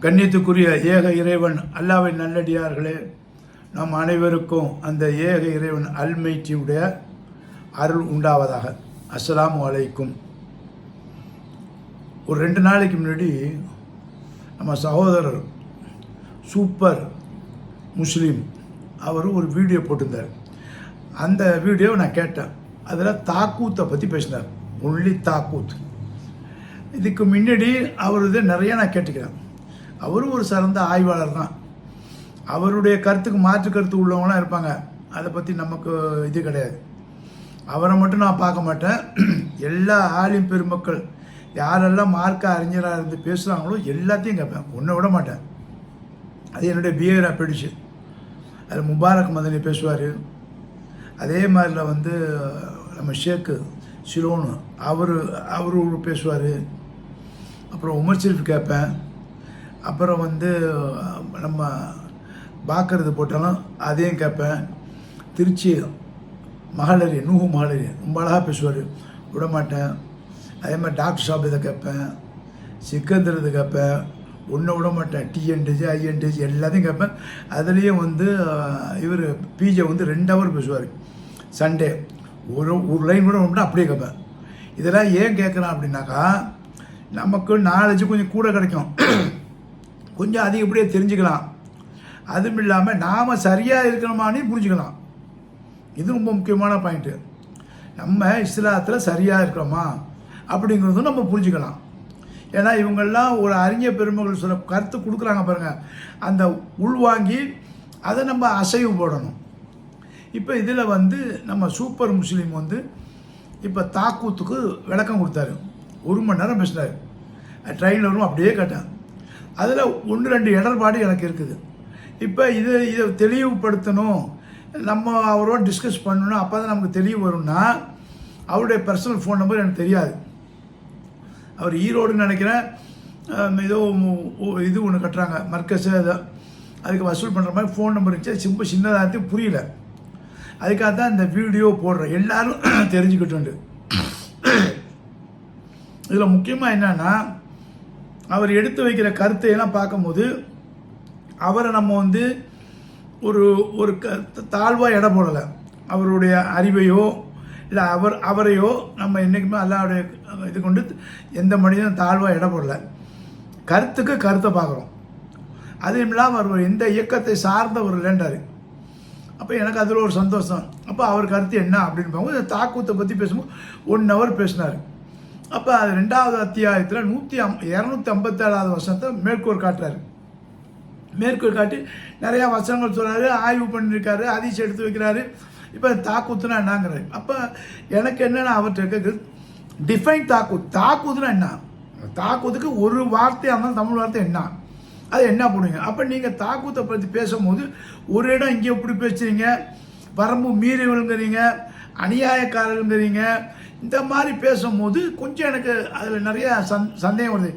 கண்ணியத்துக்குரிய ஏக இறைவன் அல்லாவின் நல்லடியார்களே நம் அனைவருக்கும் அந்த ஏக இறைவன் அல்மைச்சியுடைய அருள் உண்டாவதாக. அஸ்ஸலாமு அலைக்கும். ஒரு ரெண்டு நாளைக்கு முன்னாடி நம்ம சகோதரர் சூப்பர் முஸ்லீம் அவர் ஒரு வீடியோ போட்டிருந்தார். அந்த வீடியோவை நான் கேட்டேன். அதில் தாக்கூத்தை பற்றி பேசினார். ஒன்லி தாக்கூத். இதுக்கு முன்னாடி அவர் இது நிறைய நான் கேட்டுக்கிறேன். அவரும் ஒரு சிறந்த ஆய்வாளர் தான். அவருடைய கருத்துக்கு மாற்று கருத்து உள்ளவங்களாம் இருப்பாங்க. அதை பற்றி நமக்கு இது கிடையாது. அவரை மட்டும் நான் பார்க்க மாட்டேன். எல்லா ஆலிம் பெருமக்கள் யாரெல்லாம் மார்க்க அறிஞராக இருந்து பேசுகிறாங்களோ எல்லாத்தையும் கேட்பேன். ஒன்றை விட மாட்டேன். அது என்னுடைய பிஹேவியராக போயிடுச்சு அது முபாரக் மதனி பேசுவார். அதே மாதிரில வந்து நம்ம ஷேக்கு சிலோனு அவர் அவரு பேசுவார். அப்புறம் உமர் ஷெரீஃப் கேட்பேன். அப்புறம் வந்து நம்ம பார்க்கறது போட்டாலும் அதையும் கேட்பேன். திருச்சி மகளிர் நூகு மகளிர் ரொம்ப அழகாக பேசுவார். விட மாட்டேன் அதே மாதிரி டாக்டர் ஷாப் இதை கேட்பேன். சிக்கந்தர் இதை கேட்பேன். ஒன்றை விட மாட்டேன் டிஎன்டிஜி ஐஎன்டிஜி எல்லாத்தையும் கேட்பேன். அதுலேயும் வந்து இவர் பிஜே வந்து ரெண்டு ஹவர் பேசுவார். சண்டே ஒரு ஒரு லைன் கூட விட அப்படியே கேட்பேன். இதெல்லாம் ஏன் கேட்குறான் அப்படின்னாக்கா நமக்கு நாலேஜ் கொஞ்சம் கூட கிடைக்கும். கொஞ்சம் அதிகப்படியாக தெரிஞ்சுக்கலாம். அதுவும் இல்லாமல் நாம் சரியாக இருக்கணுமானே புரிஞ்சுக்கலாம். இது ரொம்ப முக்கியமான பாயிண்ட்டு நம்ம இஸ்லாத்தில் சரியாக இருக்கிறோமா அப்படிங்கிறதும் நம்ம புரிஞ்சுக்கலாம். ஏன்னா இவங்கெல்லாம் ஒரு அறிஞர் பெருமகள் சில கருத்து கொடுக்குறாங்க பாருங்கள் அந்த உள்வாங்கி அதை நம்ம அசைவு போடணும். இப்போ இதில் வந்து நம்ம சூப்பர் முஸ்லீம் வந்து இப்போ தாக்கூத்துக்கு விளக்கம் கொடுத்தாரு. ஒரு மணி நேரம் பேசினார். ட்ரெயினில் வரும் அப்படியே கேட்டேன் அதில் ஒன்று ரெண்டு இடர்பாடு எனக்கு இருக்குது. இப்போ இது இதை தெளிவுபடுத்தணும். நம்ம அவரோட டிஸ்கஸ் பண்ணணும். அப்போ தான் நமக்கு தெளிவு வரும்னா அவருடைய பர்சனல் ஃபோன் நம்பர் எனக்கு தெரியாது. அவர் ஈரோடுன்னு நினைக்கிறேன். ஏதோ இது ஒன்று கட்டுறாங்க. மர்க்கஸு அதை அதுக்கு வசூல் பண்ணுற மாதிரி ஃபோன் நம்பர் இருந்துச்சு. ரொம்ப சின்னதாக புரியல. அதுக்காக தான் இந்த வீடியோ போடுறேன். எல்லாரும் தெரிஞ்சுக்கிட்டு இதில் முக்கியமாக என்னென்னா அவர் எடுத்து வைக்கிற கருத்தை எல்லாம் பார்க்கும்போது அவரை நம்ம வந்து ஒரு ஒரு க தாழ்வாக எடை போடலை. அவருடைய அறிவையோ இல்லை அவர் அவரையோ நம்ம என்றைக்குமே அல்லாவுடைய இது கொண்டு எந்த மனிதனும் தாழ்வாக எடை போடலை. கருத்துக்கு கருத்தை பார்க்குறோம். அதுவும் இல்லாமல் அவர் எந்த இயக்கத்தை சார்ந்தவர் இல்லைன்றார் அப்போ எனக்கு அதில் ஒரு சந்தோஷம். அப்போ அவர் கருத்து என்ன அப்படின்னு பார்க்கும்போது இந்த தாக்கூத்தை பற்றி பேசும்போது ஒன் ஹவர் பேசினார். அப்போ அது ரெண்டாவது அத்தியாயத்தில் நூற்றி அம் இரநூத்தி ஐம்பத்தேழாவது வருஷத்தை மேற்கோள் காட்டுறாரு. மேற்கோள் காட்டி நிறையா வசனங்கள் சொல்கிறாரு ஆய்வு பண்ணியிருக்காரு அதிர்ச்சி எடுத்து வைக்கிறாரு. இப்போ தாக்கூத்துனா என்னங்கிறாரு. அப்போ எனக்கு என்னென்ன அவர்கிட்ட இருக்கிறது டிஃபைன் தாக்கூத். தாக்கூத்துனா என்ன? தாக்கூத்துக்கு ஒரு வார்த்தையாக இருந்தாலும் தமிழ் வார்த்தை என்ன? அது என்ன பண்ணுவீங்க அப்போ நீங்கள் தாக்கூத்தை பற்றி பேசும்போது ஒரு இடம் இங்கே எப்படி பேசுறீங்க வரம்பு மீறிவருங்கிறீங்க அநியாயக்காரருங்கிறீங்க இந்த மாதிரி பேசும்போது கொஞ்சம் எனக்கு அதில் நிறைய சந் சந்தேகம் வருது.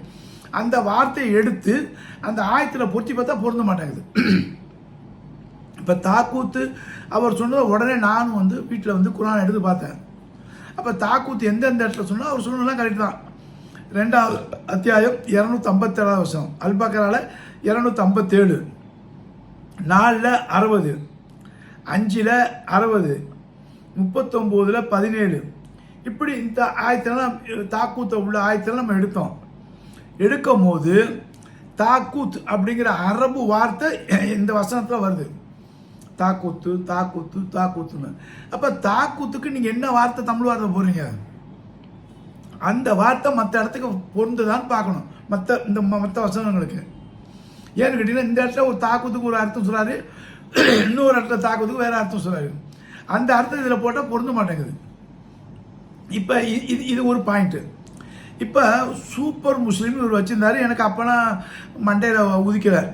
அந்த வார்த்தையை எடுத்து அந்த ஆயத்தில் பொருத்தி பார்த்தா பொருந்த மாட்டேங்குது. இப்போ தாக்கூத்து அவர் சொன்னதை உடனே நானும் வந்து வீட்டில் வந்து குரான் எடுத்து பார்த்தேன். அப்போ தாக்கூத்து எந்தெந்த இடத்துல சொன்னோ அவர் சொன்னதெல்லாம் கரெக்ட் தான். ரெண்டாவது அத்தியாயம் இரநூத்தி ஐம்பத்தேழாவது வருஷம் அல்பக்கரால இரநூத்தி ஐம்பத்தேழு நாலில் அறுபது. அஞ்சில் அறுபது. முப்பத்தொம்போதில் பதினேழு. இப்படி இந்த ஆயத்தெல்லாம் தாக்கூத்தை உள்ள ஆயத்தெல்லாம் நம்ம எடுத்தோம். எடுக்கும் போது தாக்கூத் அப்படிங்கிற அரபு வார்த்தை இந்த வசனத்தில் வருது. தாக்கூத்து தாக்கூத்து தாக்கூத்துன்னு. அப்போ தாக்கூத்துக்கு நீங்கள் என்ன வார்த்தை தமிழ் வார்த்தை போடுறீங்க? அந்த வார்த்தை மற்ற இடத்துக்கு பொருந்துதான்னு பார்க்கணும். மற்ற இந்த மற்ற வசனங்களுக்கு. ஏன்னு கேட்டிங்கன்னா இந்த இடத்துல ஒரு தாக்கூத்துக்கு ஒரு அர்த்தம் சொல்கிறாரு இன்னொரு இடத்துல தாக்குதுக்கு வேறு அர்த்தம் சொல்கிறாரு அந்த அர்த்தம் இதில் போட்டால் பொருந்த மாட்டேங்குது. இப்போ இது இது ஒரு பாயிண்ட்டு இப்போ சூப்பர் முஸ்லீம் இவர் வச்சுருந்தாரு. எனக்கு அப்போனா மண்டையில் உதிக்கிறார்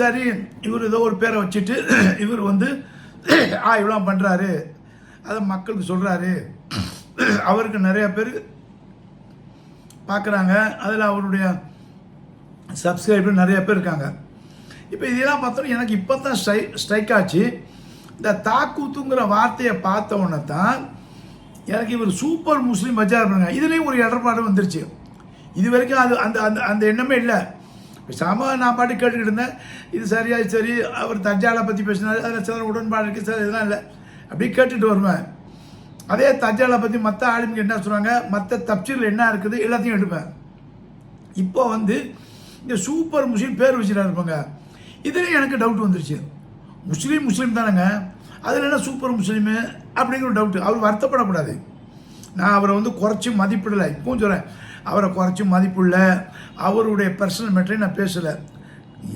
சரி இவர் ஏதோ ஒரு பேரை வச்சுட்டு இவர் வந்து ஆ இவ்வளோ பண்ணுறாரு அதை மக்களுக்கு சொல்கிறாரு அவருக்கு நிறைய பேர் பார்க்குறாங்க அதில் அவருடைய சப்ஸ்கிரைபர் நிறைய பேர் இருக்காங்க. இப்போ இதெல்லாம் பார்த்தோம் எனக்கு இப்போ தான் ஸ்ட்ரை ஸ்ட்ரைக் ஆச்சு. இந்த தாக்கூத்துங்கிற வார்த்தையை பார்த்த உடனே தான் எனக்கு இவர் சூப்பர் முஸ்லீம் வச்சார் பண்ணுங்க இதுலேயும் ஒரு இடர்பாடு வந்துருச்சு. இது வரைக்கும் அது அந்த அந்த அந்த எண்ணமே இல்லை. சாம நான் பாட்டு கேட்டுக்கிட்டு இருந்தேன். இது சரியா சரி. அவர் தஜாலை பற்றி பேசினார். அதில் சில உடன்பாடு இருக்குது சார் இதெல்லாம் இல்லை. அப்படியே கேட்டுட்டு வருவேன். அதே தஜ்ஜாலை பற்றி மற்ற ஆளுங்க என்ன சொல்கிறாங்க மற்ற தப்சீரில் என்ன இருக்குது? எல்லாத்தையும் எடுப்பேன். இப்போ வந்து இந்த சூப்பர் முஸ்லீம் பேர் வச்சுட்டா இருப்பாங்க. இதுலேயும் எனக்கு டவுட் வந்துருச்சு. முஸ்லீம் முஸ்லீம் தானேங்க. அதில் என்ன சூப்பர் முஸ்லீமு அப்படிங்கிற ஒரு டவுட்டு அவர் வருத்தப்படக்கூடாது. நான் அவரை வந்து குறைச்சி மதிப்பிடலை. இப்பவும் சொல்கிறேன் அவரை குறைச்சி மதிப்பிடல. அவருடைய பர்சனல் மேட்டரை நான் பேசலை.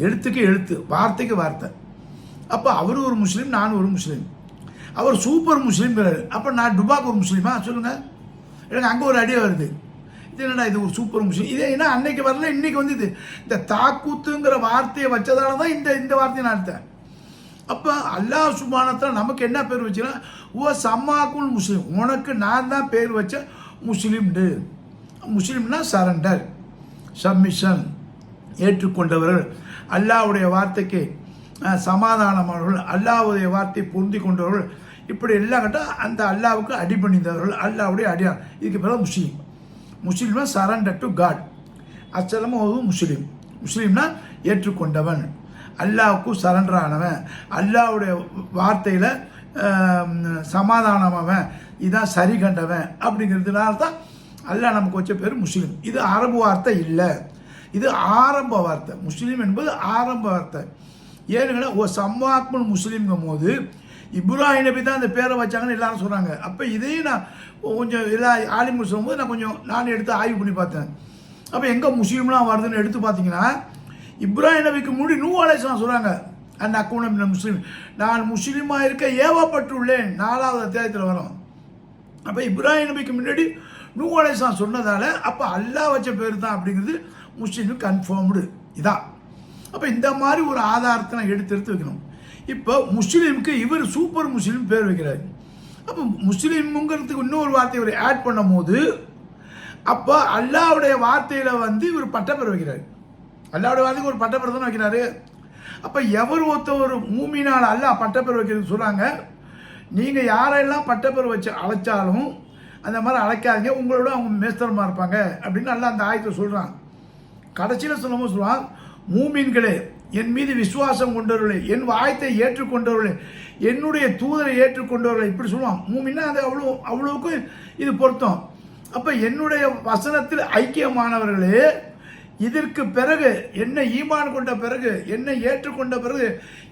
எழுத்துக்கு எழுத்து வார்த்தைக்கு வார்த்தை. அப்போ அவர் ஒரு முஸ்லீம் நான் ஒரு முஸ்லீம். அவர் சூப்பர் முஸ்லீம்ங்கிறாரு அப்போ நான் டுபாக் ஒரு முஸ்லீமா? சொல்லுங்கள் எனக்கு அங்கே ஒரு ஐடியா வருது. இது என்னடா இது ஒரு சூப்பர் முஸ்லீம்? இதே ஏன்னா அன்னைக்கு வரல இன்னைக்கு வந்து இது. இந்த தாக்கூத்துங்கிற வார்த்தையை வச்சதால தான் இந்த இந்த வார்த்தையை நான் எடுத்தேன். அப்போ அல்லாஹ் சுபானத்தில் நமக்கு என்ன பேர் வச்சுன்னா ஓ சம்மாக்குள் முஸ்லீம். உனக்கு நான் தான் பேர் வச்ச முஸ்லீம்டு முஸ்லீம்னா சரண்டர் சப்மிஷன் ஏற்றுக்கொண்டவர்கள். அல்லாவுடைய வார்த்தைக்கு சமாதானமானவர்கள் அல்லாவுடைய வார்த்தை பொருந்தி கொண்டவர்கள். இப்படி எல்லாம் கேட்டால் அந்த அல்லாவுக்கு அடிபணிந்தவர்கள் அல்லாவுடைய அடியார் இதுக்கு பிறகு முஸ்லீம். முஸ்லீம்னா சரண்டர் டு காட் அச்சலமும் ஒரு முஸ்லீம். முஸ்லீம்னா ஏற்றுக்கொண்டவன். அல்லாவுக்கும் சரண்டர் ஆனவன். அல்லாவுடைய வார்த்தையில் சமாதானமாவன் இதான் சரி கண்டவன். அப்படிங்கிறதுனால தான் அல்லாஹ் நமக்கு வச்ச பேர் முஸ்லீம். இது அரபு வார்த்தை இல்லை. இது ஆரம்ப வார்த்தை. முஸ்லீம் என்பது ஆரம்ப வார்த்தை. ஏனுங்கன்னா ஓ சம்வாக்மல் முஸ்லீம்ங்கும் போது இப்ராஹிம் நபி தான் அந்த பேரை வச்சாங்கன்னு எல்லாரும் சொல்கிறாங்க அப்போ இதையும் நான் கொஞ்சம் எல்லா ஆலிமுல் சொல்லும்போது நான் கொஞ்சம் நான் எடுத்து ஆய்வு பண்ணி பார்த்தேன். அப்போ எங்கே முஸ்லீம்லாம் வருதுன்னு எடுத்து பார்த்தீங்கன்னா இப்ராஹிம் நபிக்கு முடி நூ அலைசலாம் சொல்கிறாங்க அந்த அக்கௌண்ட் முஸ்லீம் நான் முஸ்லீமாக இருக்க ஏவப்பட்டுள்ளேன் நாலாவது அத்தியாயத்தில் வரும். அப்போ இப்ராஹிம் நபிக்கு முன்னாடி நூ அலைசலாம் சொன்னதால் அப்போ அல்லாஹ் வச்ச பேர் தான் அப்படிங்கிறது முஸ்லீமுக்கு கன்ஃபார்ம்டு இதான் அப்போ இந்த மாதிரி ஒரு ஆதாரத்தை நான் எடுத்து எடுத்து வைக்கணும். இப்போ முஸ்லீமுக்கு இவர் சூப்பர் முஸ்லீம் பேர் வைக்கிறார். அப்போ முஸ்லீமுங்கிறதுக்கு இன்னொரு வார்த்தை இவர் ஆட் பண்ணும் போது அப்போ அல்லாவுடைய வார்த்தையில் வந்து இவர் பட்டப்பேர் வைக்கிறார். அல்லாவுடைய வாதிக்கு ஒரு பட்டப்பேர் தானே வைக்கிறாரு. அப்போ எவர் ஒருத்த ஒரு மூமினால் அல்ல பட்டப்பேர் வைக்கிறது சொல்கிறாங்க நீங்கள் யாரெல்லாம் பட்டப்பேர் வச்சு அழைச்சாலும் அந்த மாதிரி அழைக்காதீங்க. உங்களோட அவங்க மேஸ்தரமாக இருப்பாங்க அப்படின்னு நல்லா அந்த ஆயத்தை சொல்கிறான் கடைசியில் சொல்லும்போது சொல்லுவான் மூமீன்களே என் மீது விசுவாசம் கொண்டவர்களே என் வாயத்தை ஏற்றுக்கொண்டவர்களே என்னுடைய தூதரை ஏற்றுக்கொண்டவர்களே இப்படி சொல்லுவான். மூமின்னா அது அவ்வளோ அவ்வளோவுக்கு இது பொருத்தம். அப்போ என்னுடைய வசனத்தில் ஐக்கியமானவர்களே இதற்கு பிறகு என்னை ஈமான் கொண்ட பிறகு என்னை ஏற்றுக்கொண்ட பிறகு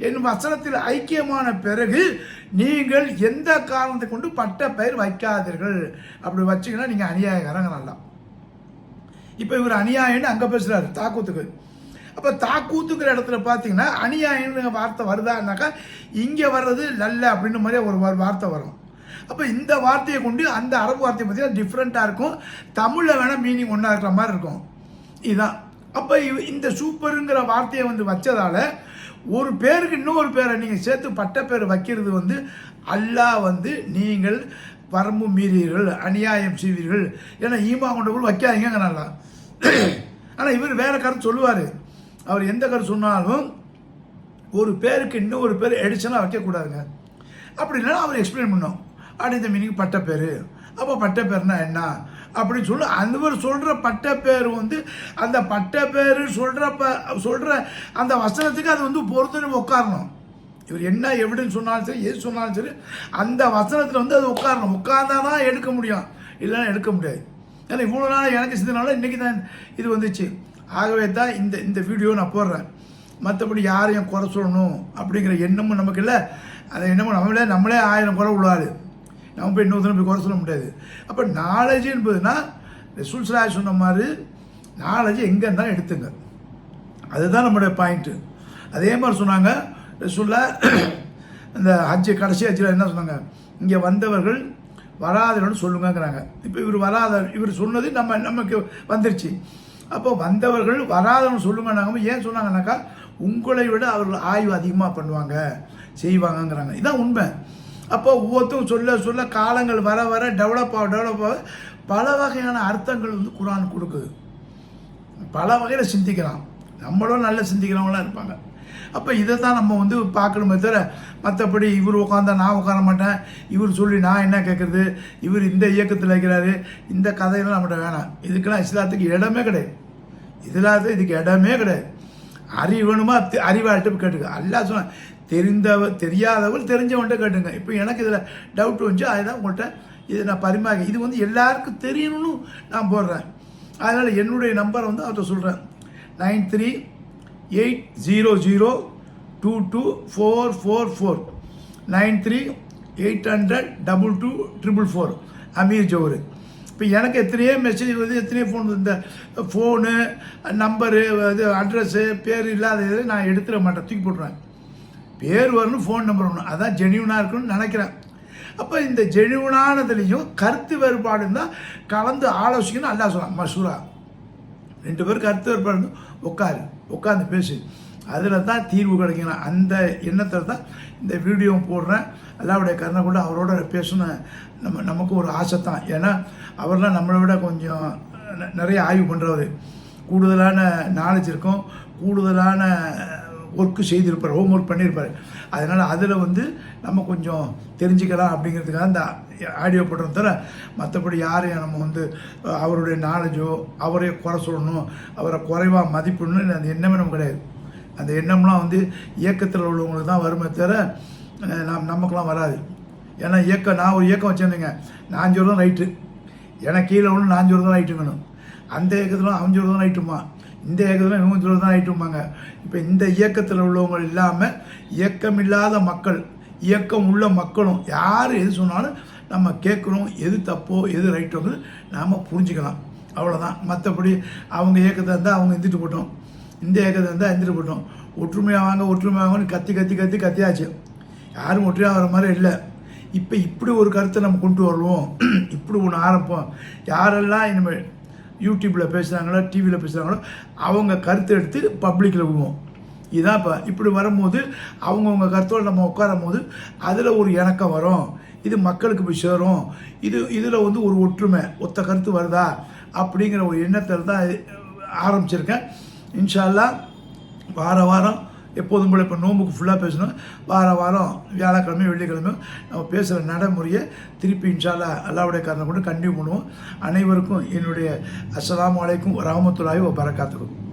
என் வசனத்தில் ஐக்கியமான பிறகு நீங்கள் எந்த காரணத்தை கொண்டு பட்ட பெயர் வைக்காதீர்கள். அப்படி வச்சிங்கன்னா நீங்கள் அநியாயக்காரங்க நல்லா. இப்போ இவர் அநியாயம்னு அங்கே பேசுகிறாரு தாக்கூத்துக்கு. அப்போ தாக்கூத்துங்கிற இடத்துல பார்த்தீங்கன்னா அநியாயம்னு வார்த்தை வருதான்னாக்கா இங்கே வர்றது நல்ல அப்படின்னு மாதிரி ஒரு வார்த்தை வரும். அப்போ இந்த வார்த்தையை கொண்டு அந்த அரபு வார்த்தையை பார்த்தீங்கன்னா டிஃப்ரெண்ட்டாக இருக்கும். தமிழில் வேணால் மீனிங் ஒன்றா இருக்கிற மாதிரி இருக்கும். இதுதான் அப்போ இந்த சூப்பருங்கிற வார்த்தையை வந்து வச்சதால் ஒரு பேருக்கு இன்னொரு பேரை நீங்கள் சேர்த்து பட்ட பேர் வைக்கிறது வந்து அல்லாஹ் வந்து நீங்கள் வரம்பு மீறீர்கள் அநியாயம் செய்வீர்கள். ஏன்னா ஈமா கொண்டவர்கள் நல்லா ஆனால் இவர் வேறு கருத்து சொல்லுவார். அவர் எந்த கருத்து சொன்னாலும் ஒரு பேருக்கு இன்னொரு பேர் எடிஷனாக வைக்கக்கூடாதுங்க. அப்படி இல்லைன்னா அவர் எக்ஸ்பிளைன் பண்ணோம். அடுத்த மீனிங் பட்ட பேர். அப்போ பட்ட பேர்னா என்ன? அப்படின்னு சொல்லி. அவர் சொல்கிற பட்ட பேர் வந்து அந்த பட்ட பேர் சொல்கிறப்ப சொல்கிற அந்த வசனத்துக்கு அது வந்து பொறுத்துன்னு உட்காரணும். இவர் என்ன எப்படின்னு சொன்னாலும் சரி எது சொன்னாலும் சரி அந்த வசனத்தில் வந்து அது உட்காரணும். உட்கார்ந்தா தான் எடுக்க முடியும். இல்லைன்னா எடுக்க முடியாது. ஏன்னா இவ்வளோ நாள் எனக்கு சிந்தனால இன்றைக்கி தான் இது வந்துச்சு. ஆகவே தான் இந்த இந்த வீடியோ நான் போடுறேன். மற்றபடி யாரையும் குறை சொல்லணும் அப்படிங்கிற எண்ணமும் நமக்கு இல்லை. அந்த எண்ணமும் நம்மளே நம்மளே ஆயிரம் குறை உள்ளாரு. நம்ம போய் இன்னொருத்தனை போய் குறை சொல்ல முடியாது. அப்போ நாலேஜ் என்பதுன்னா ரசூல் சலாஹ் சொன்ன மாதிரி நாலேஜ் எங்கே இருந்தாலும் எடுத்துங்க. அதுதான் நம்மளுடைய பாயிண்ட்டு அதே மாதிரி சொன்னாங்க ரசூல்லா இந்த ஹஜ்ஜு கடைசி ஹஜ்ஜில் என்ன சொன்னாங்க? இங்கே வந்தவர்கள் வராதவர்கள் சொல்லுங்கங்கிறாங்க. இப்போ இவர் வராத இவர் சொன்னது நம்ம நமக்கு வந்துருச்சு. அப்போ வந்தவர்கள் வராதவன் சொல்லுங்கன்னாங்க ஏன் சொன்னாங்கன்னாக்கா உங்களை விட அவர்கள் ஆய்வு அதிகமாக பண்ணுவாங்க செய்வாங்கங்கிறாங்க. இதுதான் உண்மை. அப்போ ஒவ்வொருத்தரும் சொல்ல சொல்ல காலங்கள் வர வர டெவலப் ஆக டெவலப் ஆக பல வகையான அர்த்தங்கள் வந்து குரான் கொடுக்குது. பல வகையில் சிந்திக்கலாம். நம்மளும் நல்ல சிந்திக்கிறவங்களாம் இருப்பாங்க. அப்போ இதை தான் நம்ம வந்து பார்க்கணுமே தவிர மற்றபடி இவர் உட்காந்தா நான் உட்கார மாட்டேன். இவர் சொல்லி நான் என்ன கேட்குறது இவர் இந்த இயக்கத்தில் இருக்கிறாரு. இந்த கதையெல்லாம் நம்மகிட்ட வேணாம். இதுக்கெல்லாம் இஸ்லாத்துக்கு இடமே கிடையாது. இஸ்லாத்துக்கு இதுக்கு இடமே கிடையாது. அறிவு வேணுமா? தெ- கேட்டுக்க. அல்லா சொன்ன தெரிந்தவ தெரியாதவள் தெரிஞ்சவன்கிட்ட கேட்டுங்க. இப்போ எனக்கு இதில் டவுட் வந்துச்சு. அதுதான் உங்கள்கிட்ட இதை நான் பரிமாறி இது வந்து எல்லாருக்கும் தெரியணும்னு நான் போடுறேன். அதனால் என்னுடைய நம்பரை வந்து அவர்கிட்ட சொல்கிறேன் nine three eight zero zero two two four four four nine three eight hundred double two triple four Ameer ஜோரு இப்போ எனக்கு எத்தனையோ மெசேஜ் வருது எத்தனையோ ஃபோன் இந்த ஃபோனு நம்பரு இது அட்ரஸ்ஸு பேர் இல்லாத இதை நான் எடுத்துட மாட்டேன். தூக்கி போட்டுருவேன். பேர் வரணும் ஃபோன் நம்பர் வரணும். அதான் ஜெனியூனாக இருக்கணும்னு நினைக்கிறேன். அப்போ இந்த ஜெனியூனானதுலேயும் கருத்து வேறுபாடு இருந்தால் கலந்து ஆலோசிக்கணும். அல்லா சொல்லலாம் மசூரா ரெண்டு பேரும் கருத்து வேறுபாடு இருந்து உட்காரு உட்காந்து பேசு. அதில் தான் தீர்வு கிடைக்கணும். அந்த எண்ணத்தில் தான் இந்த வீடியோ போடுறேன். அல்லாவுடைய கருணை கூட அவரோட பேசணும். நம்ம நமக்கு ஒரு ஆசை தான். ஏன்னா அவர்லாம் நம்மளை விட கொஞ்சம் நிறைய ஆய்வு பண்ணுறவர் கூடுதலான நாலேஜ் இருக்கும். கூடுதலான ஒர்க்கு செய்திருப்பார் ஹோம் ஒர்க் பண்ணியிருப்பார் அதனால் அதில் வந்து நம்ம கொஞ்சம் தெரிஞ்சுக்கலாம் அப்படிங்கிறதுக்காக அந்த ஆடியோ போடுறோம் தவிர மற்றபடி யாரையும் நம்ம வந்து அவருடைய நாலேஜோ அவரே குறை சொல்லணும் அவரை குறைவாக மதிப்பிடணும்னு அந்த எண்ணமே நமக்கு கிடையாது. அந்த எண்ணம்லாம் வந்து இயக்கத்தில் உள்ளவங்களுக்கு தான் வருமே தவிர நாம் நமக்கெல்லாம் வராது. ஏன்னா இயக்கம் நான் ஒரு இயக்கம் வச்சுருந்தேங்க. நான் தான் ரைட்டு எனக்கு கீழே ஒன்று நான் தான் ரைட்டு வேணும். அந்த இயக்கத்தில் அவன் தான் ரைட்டுமா இந்த இயக்கத்தில் இவங்க சொல்கிறது தான் ஆகிட்டுருப்பாங்க இப்போ இந்த இயக்கத்தில் உள்ளவங்க இல்லாமல் இயக்கம் இல்லாத மக்கள் இயக்கம் உள்ள மக்களும் யார் எது சொன்னாலும் நம்ம கேட்குறோம் எது தப்போ எது ரைட்டோன்னு நாம் புரிஞ்சுக்கலாம். அவ்வளோதான் மற்றபடி அவங்க இயக்கத்தை இருந்தால் அவங்க எந்திட்டு போட்டோம். இந்த இயக்கத்தை இருந்தால் எந்திட்டு போட்டோம். ஒற்றுமையாக வாங்க ஒற்றுமையாக வாங்கன்னு கத்தி கத்தி கத்தி கத்தியாச்சு. யாரும் ஒற்றுமையாக வர மாதிரி இல்லை. இப்போ இப்படி ஒரு கருத்தை நம்ம கொண்டு வருவோம் இப்படி ஒன்று ஆரம்பிப்போம் யாரெல்லாம் இனிமேல் யூடியூப்பில் பேசுகிறாங்களோ டிவியில் பேசுகிறாங்களோ அவங்க கருத்தை எடுத்து பப்ளிக்கில் விடுவோம். இதான் இப்போ இப்படி வரும்போது அவங்கவுங்க கருத்தோடு நம்ம உட்காரும் போது அதில் ஒரு இணக்கம் வரும். இது மக்களுக்கு போய் சேரும். இது இதில் வந்து ஒரு ஒற்றுமை ஒத்த கருத்து வருதா? அப்படிங்கிற ஒரு எண்ணத்தில் தான் ஆரம்பிச்சிருக்கேன். இன்ஷா அல்லாஹ் வார வாரம் எப்போதும் போல் இப்போ நோம்புக்கு ஃபுல்லாக பேசணும். வார வாரம் வியாழக்கிழமை வெள்ளிக்கிழமை நம்ம பேசுகிற நடைமுறையை திருப்பி இன்ஷால்லா அல்லாவுடைய காரணம் கொண்டு கண்டினியூ பண்ணுவோம். அனைவருக்கும் என்னுடைய அஸ்லாம் அலைக்கும் ராமத்துலாயும் பறக்காத்துக்கும்